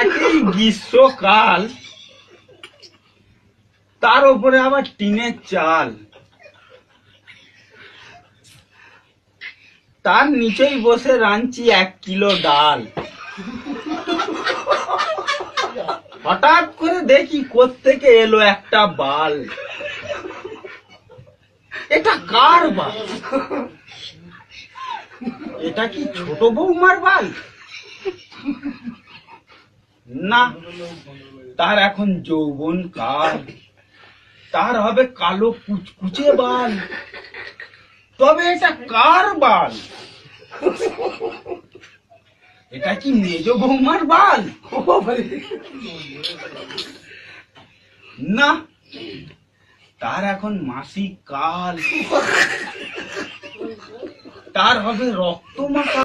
একই গ্রীষ্মকাল, তার উপরে আবার টিনের চাল। তার নিচেই বসে রাঁধছি এক কিলো ডাল। হঠাৎ করে দেখি কোত্থেকে এলো একটা বাল। এটা কার বাল? এটা কি ছোট বৌমার বাল? না, তার এখন যৌবন কাল। তার হবে কালো কুচকুচে বাল। তবে এটা কার বাল? এটা কি মেজ বৌমার বাল? না, তার এখন মাসিক কাল। তার হবে রক্ত মাখা